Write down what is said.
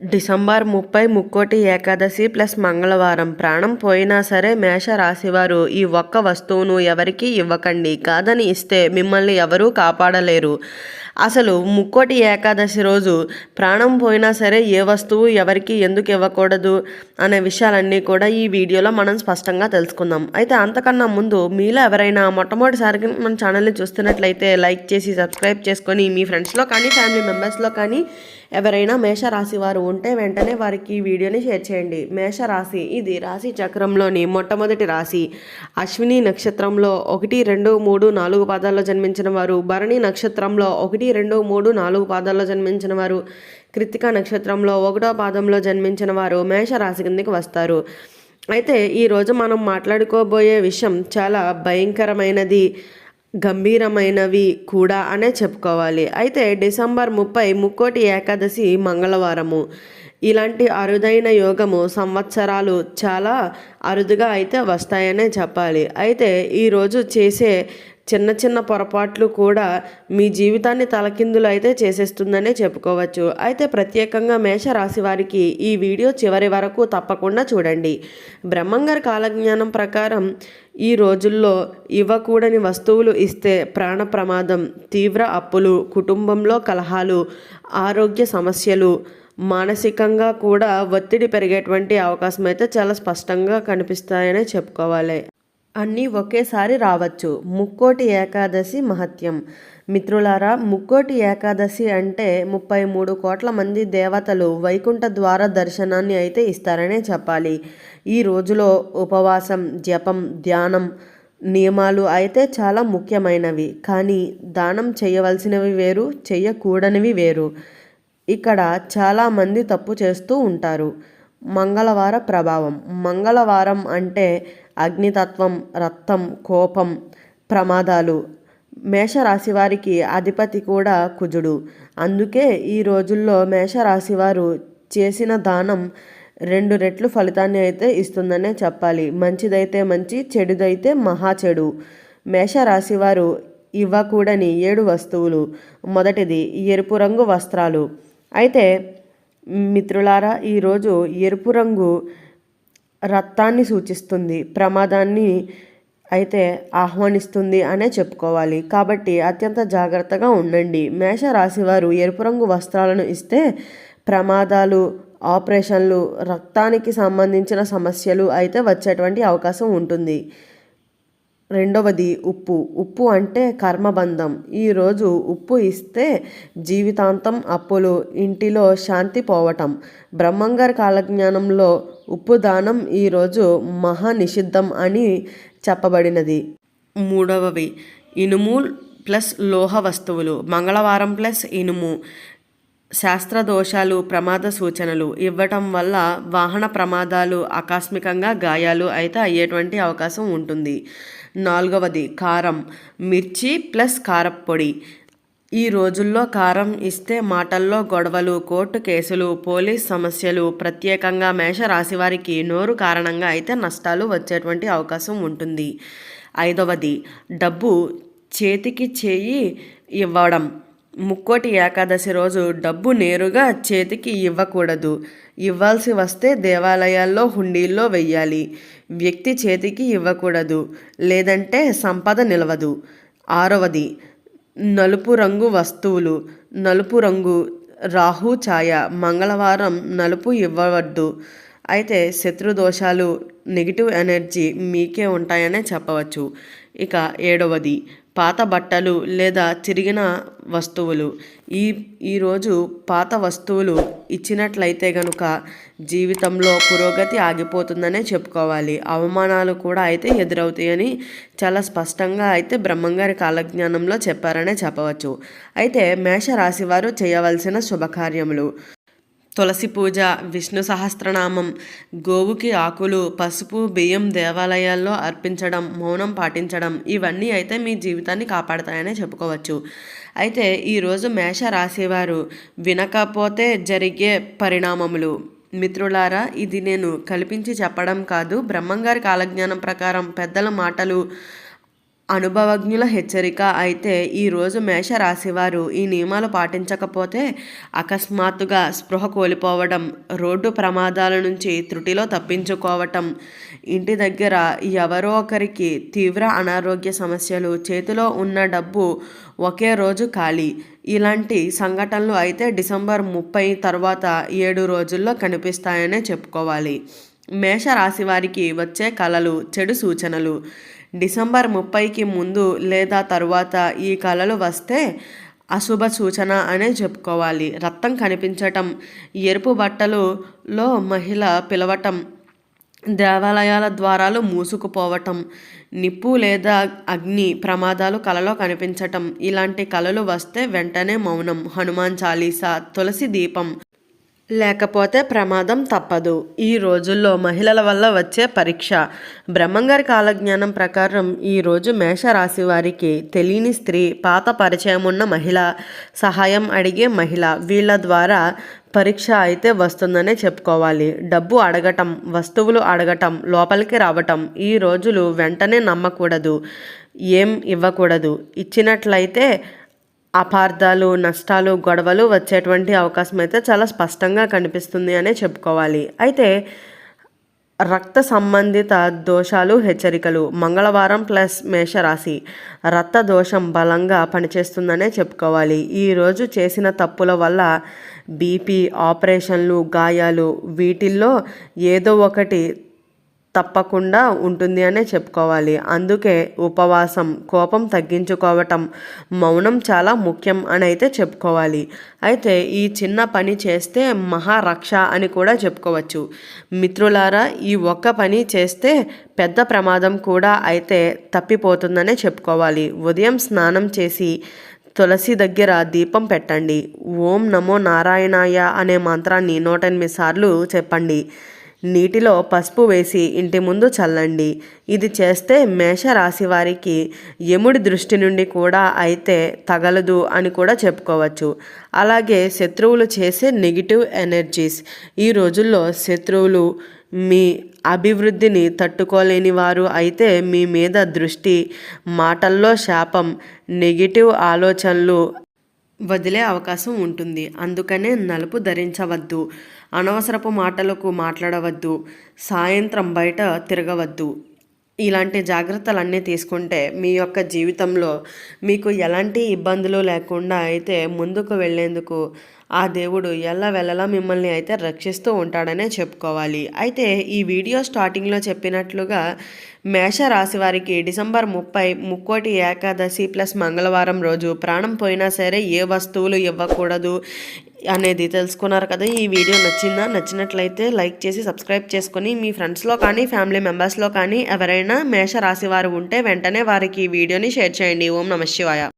December ముప్పై Mukkoti Ekadashi plus మంగళవారం ప్రాణం పోయినా సరే మేష రాశివారు ఈ ఒక్క వస్తువును ఎవరికీ ఇవ్వకండి. కాదని ఇస్తే మిమ్మల్ని ఎవరూ కాపాడలేరు. అసలు ముక్కోటి ఏకాదశి రోజు ప్రాణం పోయినా సరే ఏ వస్తువు ఎవరికి ఎందుకు ఇవ్వకూడదు అనే విషయాలన్నీ కూడా ఈ వీడియోలో మనం స్పష్టంగా తెలుసుకుందాం. అయితే అంతకన్నా ముందు మీలో ఎవరైనా మొట్టమొదటిసారిగా మన ఛానల్ని చూస్తున్నట్లయితే లైక్ చేసి సబ్స్క్రైబ్ చేసుకొని మీ ఫ్రెండ్స్లో కానీ ఫ్యామిలీ మెంబర్స్లో కానీ ఎవరైనా మేషరాశి వారు ఉంటే వెంటనే వారికి ఈ వీడియోని షేర్ చేయండి. మేషరాశి ఇది రాశి చక్రంలోని మొట్టమొదటి రాశి. అశ్విని నక్షత్రంలో ఒకటి రెండు మూడు నాలుగు పాదాల్లో జన్మించిన వారు భరణి నక్షత్రంలో ఒకటి రెండు మూడు నాలుగు పాదాల్లో జన్మించిన వారు కృతిక నక్షత్రంలో ఒకటో పాదంలో జన్మించిన వారు మేషరాశి కిందకి వస్తారు. అయితే ఈరోజు మనం మాట్లాడుకోబోయే విషయం చాలా భయంకరమైనది. గంభీరమైనవి కూడా అనే చెప్పుకోవాలి. అయితే డిసెంబర్ ముప్పై ముక్కోటి ఏకాదశి మంగళవారము. ఇలాంటి అరుదైన యోగము సంవత్సరాలు చాలా అరుదుగా అయితే వస్తాయనే చెప్పాలి. అయితే ఈరోజు చేసే చిన్న చిన్న పొరపాట్లు కూడా మీ జీవితాన్ని తలకిందులు అయితే చేసేస్తుందనే చెప్పుకోవచ్చు. అయితే ప్రత్యేకంగా మేషరాశి వారికి ఈ వీడియో చివరి వరకు తప్పకుండా చూడండి. బ్రహ్మంగారి కాలజ్ఞానం ప్రకారం ఈ రోజుల్లో ఇవ్వకూడని వస్తువులు ఇస్తే ప్రాణ ప్రమాదం తీవ్ర అప్పులు కుటుంబంలో కలహాలు ఆరోగ్య సమస్యలు మానసికంగా కూడా ఒత్తిడి పెరిగేటువంటి అవకాశం అయితే చాలా స్పష్టంగా కనిపిస్తాయనే చెప్పుకోవాలి. అన్నీ ఒకేసారి రావచ్చు. ముక్కోటి ఏకాదశి మహత్యం. మిత్రులారా ముక్కోటి ఏకాదశి అంటే ముప్పై మూడు కోట్ల మంది దేవతలు వైకుంఠ ద్వార దర్శనాన్ని అయితే ఇస్తారనే చెప్పాలి. ఈ రోజులో ఉపవాసం జపం ధ్యానం నియమాలు అయితే చాలా ముఖ్యమైనవి. కానీ దానం చేయవలసినవి వేరు చేయకూడనివి వేరు. ఇక్కడ చాలామంది తప్పు చేస్తూ ఉంటారు. మంగళవార ప్రభావం. మంగళవారం అంటే అగ్నితత్వం రక్తం కోపం ప్రమాదాలు. మేషరాశి వారికి అధిపతి కూడా కుజుడు. అందుకే ఈ రోజుల్లో మేషరాశి వారు చేసిన దానం రెండు రెట్లు ఫలితాన్ని అయితే ఇస్తుందనే చెప్పాలి. మంచిదైతే మంచి చెడుదైతే మహా చెడు. మేషరాశి వారు ఇవ్వకూడని ఏడు వస్తువులు. మొదటిది ఎరుపు రంగు వస్త్రాలు. అయితే మిత్రులారా ఈరోజు ఎరుపు రంగు రక్తాన్ని సూచిస్తుంది. ప్రమాదాన్ని అయితే ఆహ్వానిస్తుంది అనే చెప్పుకోవాలి. కాబట్టి అత్యంత జాగ్రత్తగా ఉండండి. మేష వారు ఎరుపు రంగు వస్త్రాలను ఇస్తే ప్రమాదాలు ఆపరేషన్లు రక్తానికి సంబంధించిన సమస్యలు అయితే వచ్చేటువంటి అవకాశం ఉంటుంది. రెండవది ఉప్పు. ఉప్పు అంటే కర్మబంధం. ఈరోజు ఉప్పు ఇస్తే జీవితాంతం అప్పులు ఇంటిలో శాంతి పోవటం. బ్రహ్మంగారి కాలజ్ఞానంలో ఉప్పు దానం ఈరోజు మహా నిషిద్ధం అని చెప్పబడినది. మూడవవి ఇనుము ప్లస్ లోహ వస్తువులు. మంగళవారం ప్లస్ ఇనుము. శాస్త్ర దోషాలు ప్రమాద సూచనలు ఇవ్వటం వల్ల వాహన ప్రమాదాలు ఆకస్మికంగా గాయాలు అయితే అయ్యేటువంటి అవకాశం ఉంటుంది. నాలుగవది కారం మిర్చి ప్లస్ కారప్పొడి ఈ రోజుల్లో కారం ఇస్తే మాటల్లో గొడవలు కోర్టు కేసులు పోలీస్ సమస్యలు ప్రత్యేకంగా మేషరాశి వారికి నోరు కారణంగా అయితే నష్టాలు వచ్చేటువంటి అవకాశం ఉంటుంది. ఐదవది డబ్బు చేతికి చేయి ఇవ్వడం. ముక్కోటి ఏకాదశి రోజు డబ్బు నేరుగా చేతికి ఇవ్వకూడదు. ఇవ్వాల్సి వస్తే దేవాలయాల్లో హుండీల్లో వెయ్యాలి. వ్యక్తి చేతికి ఇవ్వకూడదు. లేదంటే సంపద నిలవదు. ఆరవది నలుపు రంగు వస్తువులు. నలుపు రంగు రాహు ఛాయ. మంగళవారం నలుపు ఇవ్వవద్దు. అయితే శత్రుదోషాలు నెగిటివ్ ఎనర్జీ మీకే ఉంటాయనే చెప్పవచ్చు. ఇక ఏడవది పాత బట్టలు లేదా చిరిగిన వస్తువులు. ఈ ఈరోజు పాత వస్తువులు ఇచ్చినట్లయితే గనుక జీవితంలో పురోగతి ఆగిపోతుందనే చెప్పుకోవాలి. అవమానాలు కూడా అయితే ఎదురవుతాయని చాలా స్పష్టంగా అయితే బ్రహ్మంగారి కాలజ్ఞానంలో చెప్పారనే చెప్పవచ్చు. అయితే మేషరాశివారు చేయవలసిన శుభకార్యములు. తులసి పూజ విష్ణు సహస్రనామం గోవుకి ఆకులు పసుపు బియ్యం దేవాలయాల్లో అర్పించడం మౌనం పాటించడం ఇవన్నీ అయితే మీ జీవితాన్ని కాపాడతాయనే చెప్పుకోవచ్చు. అయితే ఈరోజు మేష రాశివారు వినకపోతే జరిగే పరిణామములు. మిత్రులారా ఇది నేను కల్పించి చెప్పడం కాదు. బ్రహ్మంగారి కాలజ్ఞానం ప్రకారం పెద్దల మాటలు అనుభవజ్ఞుల హెచ్చరిక అయితే ఈరోజు మేషరాశివారు ఈ నియమాలు పాటించకపోతే అకస్మాత్తుగా స్పృహ కోల్పోవడం రోడ్డు ప్రమాదాల నుంచి త్రుటిలో తప్పించుకోవటం ఇంటి దగ్గర ఎవరో ఒకరికి తీవ్ర అనారోగ్య సమస్యలు చేతిలో ఉన్న డబ్బు ఒకే రోజు ఖాళీ. ఇలాంటి సంఘటనలు అయితే డిసెంబర్ ముప్పై తర్వాత ఏడు రోజుల్లో కనిపిస్తాయనే చెప్పుకోవాలి. మేషరాశి వారికి వచ్చే కళలు చెడు సూచనలు. డిసెంబర్ ముప్పైకి ముందు లేదా తరువాత ఈ కళలు వస్తే అశుభ సూచన అనే చెప్పుకోవాలి. రక్తం కనిపించటం ఎరుపు బట్టలులో మహిళ పిలవటం దేవాలయాల ద్వారాలు మూసుకుపోవటం నిప్పు లేదా అగ్ని ప్రమాదాలు కలలో కనిపించటం ఇలాంటి కళలు వస్తే వెంటనే మౌనం హనుమాన్ చాలీసా తులసి దీపం లేకపోతే ప్రమాదం తప్పదు. ఈ రోజుల్లో మహిళల వల్ల వచ్చే పరీక్ష. బ్రహ్మంగారి కాలజ్ఞానం ప్రకారం ఈరోజు మేషరాశి వారికి తెలియని స్త్రీ పాత పరిచయం ఉన్న మహిళ సహాయం అడిగే మహిళ వీళ్ళ ద్వారా పరీక్ష అయితే వస్తుందనే చెప్పుకోవాలి. డబ్బు అడగటం వస్తువులు అడగటం లోపలికి రావటం ఈ రోజులు వెంటనే నమ్మకూడదు. ఏం ఇవ్వకూడదు. ఇచ్చినట్లయితే అపార్థాలు నష్టాలు గొడవలు వచ్చేటువంటి అవకాశం అయితే చాలా స్పష్టంగా కనిపిస్తుంది అనే చెప్పుకోవాలి. అయితే రక్త సంబంధిత దోషాలు హెచ్చరికలు మంగళవారం ప్లస్ మేషరాశి రక్త దోషం బలంగా పనిచేస్తుందనే చెప్పుకోవాలి. ఈరోజు చేసిన తప్పుల వల్ల బీపీ ఆపరేషన్లు గాయాలు వీటిల్లో ఏదో ఒకటి తప్పకుండా ఉంటుంది అనే చెప్పుకోవాలి. అందుకే ఉపవాసం కోపం తగ్గించుకోవటం మౌనం చాలా ముఖ్యం అని అయితే చెప్పుకోవాలి. అయితే ఈ చిన్న పని చేస్తే మహారక్ష అని కూడా చెప్పుకోవచ్చు. మిత్రులారా ఈ ఒక్క పని చేస్తే పెద్ద ప్రమాదం కూడా అయితే తప్పిపోతుందనే చెప్పుకోవాలి. ఉదయం స్నానం చేసి తులసి దగ్గర దీపం పెట్టండి. ఓం నమో నారాయణాయ అనే మంత్రాన్ని నూట ఎనిమిది సార్లు చెప్పండి. నీటిలో పసుపు వేసి ఇంటి ముందు చల్లండి. ఇది చేస్తే మేషరాశి వారికి యముడి దృష్టి నుండి కూడా అయితే తగలదు అని కూడా చెప్పుకోవచ్చు. అలాగే శత్రువులు చేసే నెగిటివ్ ఎనర్జీస్. ఈ రోజుల్లో శత్రువులు మీ అభివృద్ధిని తట్టుకోలేని వారు అయితే మీ మీద దృష్టి మాటల్లో శాపం నెగిటివ్ ఆలోచనలు వదిలే అవకాశం ఉంటుంది. అందుకనే నలుపు ధరించవద్దు. అనవసరపు మాటలకు మాట్లాడవద్దు సాయంత్రం బయట తిరగవద్దు. ఇలాంటి జాగ్రత్తలన్నీ తీసుకుంటే మీ యొక్క జీవితంలో మీకు ఎలాంటి ఇబ్బందులు లేకుండా అయితే ముందుకు వెళ్ళేందుకు ఆ దేవుడు ఎలా వెళ్ళలా మిమ్మల్ని అయితే రక్షిస్తూ ఉంటాడనే చెప్పుకోవాలి. అయితే ఈ వీడియో స్టార్టింగ్లో చెప్పినట్లుగా మేష రాశి వారికి డిసెంబర్ ముప్పై ముక్కోటి ఏకాదశి ప్లస్ మంగళవారం రోజు ప్రాణం పోయినా సరే ఏ వస్తువులు ఇవ్వకూడదు అనేది తెలుసుకున్నారు కదా ఈ వీడియో నచ్చిందా? నచ్చినట్లయితే లైక్ చేసి సబ్స్క్రైబ్ చేసుకుని మీ ఫ్రెండ్స్లో కానీ ఫ్యామిలీ మెంబర్స్లో కానీ ఎవరైనా మేష రాశి వారు ఉంటే వెంటనే వారికి ఈ వీడియోని షేర్ చేయండి. ఓం నమ శివాయ.